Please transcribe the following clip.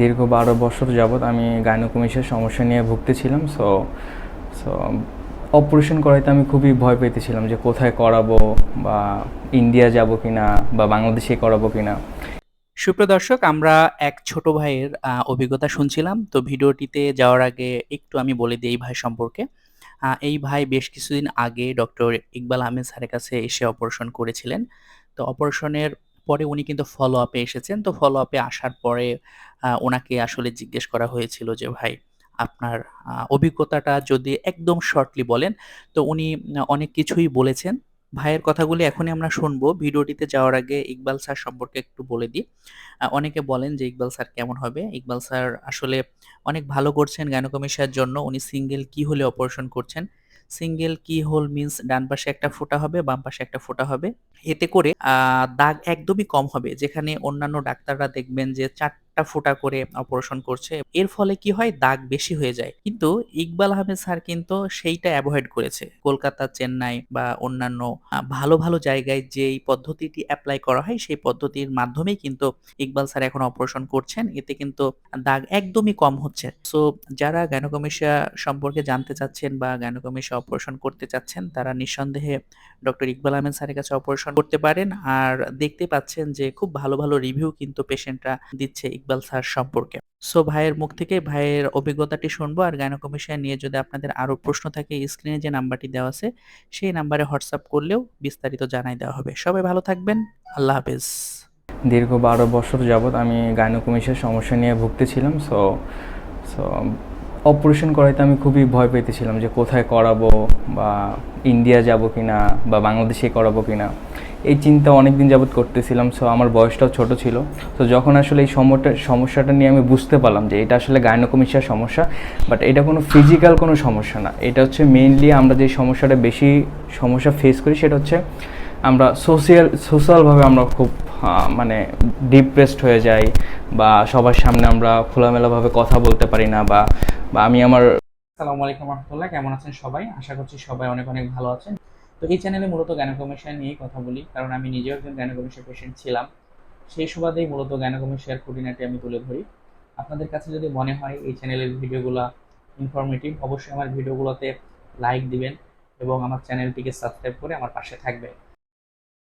দীর্ঘ বারো বছর যাবৎ আমি গাইনোকমিসের সমস্যা নিয়ে ভুগতেছিলাম সো সো অপারেশন করাইতে আমি খুবই ভয় পেতেছিলাম যে কোথায় করাবো বা ইন্ডিয়া যাব কিনা বা বাংলাদেশে করাবো কিনা। সুপ্রিয় দর্শক, আমরা এক ছোট ভাইয়ের অভিজ্ঞতা শুনছিলাম, তো ভিডিওটিতে যাওয়ার আগে একটু আমি বলে দিই এই ভাই সম্পর্কে। এই ভাই বেশ কিছুদিন আগে ডক্টর ইকবাল আহমেদ স্যারের কাছে এসে অপারেশন করেছিলেন, তো অপারেশনের পরে উনি কিন্তু ফলো আপে এসেছেন। তো ফলো আপে আসার পরে ওনাকে আসলে জিজ্ঞেস করা হয়েছিল যে, ভাই, আপনার অভিজ্ঞতাটা যদি একদম শর্টলি বলেন। তো উনি অনেক কিছুই বলেছেন। ভাইয়ের কথাগুলি এখনই আমরা শুনব। ভিডিওটিতে যাওয়ার আগে ইকবাল স্যার সম্পর্কে একটু বলে দিই। অনেকে বলেন যে, ইকবাল স্যার কেমন হবে? ইকবাল স্যার আসলে অনেক ভালো করছেন গাইনোকমিশিয়ার জন্য। উনি সিঙ্গেল কি হলে অপারেশন করছেন? সিঙ্গেল কি হোল মিন্স ডান পাশে একটা ফোটা হবে, বাম পাশে একটা ফোটা হবে। এতে করে দাগ একদমই কম হবে। যেখানে অন্যান্য ডাক্তাররা দেখবেন যে চারটা ফোঁটা করে অপারেশন করছে। এর ফলে কি হয়? দাগ বেশি হয়ে যায়। কিন্তু ইকবাল আহমেদ স্যার কিন্তু সেইটা অ্যাভয়েড করেছে। কলকাতা, চেন্নাই বা অন্যান্য ভালো ভালো জায়গায় যেই পদ্ধতিটি অ্যাপ্লাই করা হয়, সেই পদ্ধতির মাধ্যমেই কিন্তু ইকবাল স্যার এখন অপারেশন করছেন। এতে কিন্তু দাগ একদমই কম হচ্ছে। সো, যারা গ্যানোকমিশিয়া সম্পর্কে জানতে চাচ্ছেন বা গ্যানোকমিশিয়া অপারেশন করতে চাচ্ছেন, তারা নিঃসন্দেহে ডক্টর ইকবাল আহমেদ স্যারের কাছে অপারেশন করতে পারেন। আর দেখতে পাচ্ছেন যে খুব ভালো ভালো রিভিউ কিন্তু পেশেন্টরা দিচ্ছে ইকবাল স্যার সম্পর্কে। সো ভাইয়ের মুখ থেকে ভাইয়ের অভিজ্ঞতাটি শুনব আর গাইনোকমিশিয়া নিয়ে যদি আপনাদের আরও প্রশ্ন থাকে স্ক্রিনে যে নাম্বারটি দেওয়া আছে, সেই নাম্বারে হোয়াটসঅ্যাপ করলেও বিস্তারিত জানাই দেওয়া হবে। সবাই ভালো থাকবেন, আল্লাহ হাফেজ। দীর্ঘ বারো বছর যাবৎ আমি গাইনোকমিসের সমস্যা নিয়ে ভুগতেছিলাম সো সো অপারেশন করাইতে আমি খুবই ভয় পেতেছিলাম যে কোথায় করাবো বা ইন্ডিয়া যাব কিনা বা বাংলাদেশে করাবো কিনা। এই চিন্তা অনেক দিন যাবৎ করতেছিলাম সো আমার বয়সটাও ছোট ছিল। তো যখন আসলে এই সমস্যাটা সমস্যাটা নিয়ে আমি বুঝতে পারলাম যে এটা আসলে গাইনোকমিশিয়ার সমস্যা বাট এটা কোনো ফিজিক্যাল কোনো সমস্যা না। এটা হচ্ছে মেইনলি আমরা যে সমস্যাটা বেশি সমস্যা ফেস করি, সেটা হচ্ছে আমরা সোশিয়াল সোশ্যালভাবে আমরা খুব মানে ডিপ্রেসড হয়ে যাই বা সবার সামনে আমরা খোলামেলাভাবে কথা বলতে পারি না বা বা আমি আমার আসসালামু আলাইকুম রহমতুল্লাহ, কেমন আছেন সবাই? আশা করছি সবাই অনেক অনেক ভালো আছেন। তো এই চ্যানেলে মূলত গ্যানোকমেশিয়া নিয়েই কথা বলি, কারণ আমি নিজেও একজন গ্যানোকমেশিয়া পেশেন্ট ছিলাম। সেই সুবাদেই মূলত গ্যানোকমিশিয়ার খুঁটিনাটি আমি তুলে ধরি। আপনাদের কাছে যদি মনে হয় এই চ্যানেলের ভিডিওগুলো ইনফরমেটিভ অবশ্যই আমার ভিডিওগুলোতে লাইক দিবেন এবং আমার চ্যানেলটিকে সাবস্ক্রাইব করে আমার পাশে থাকবেন।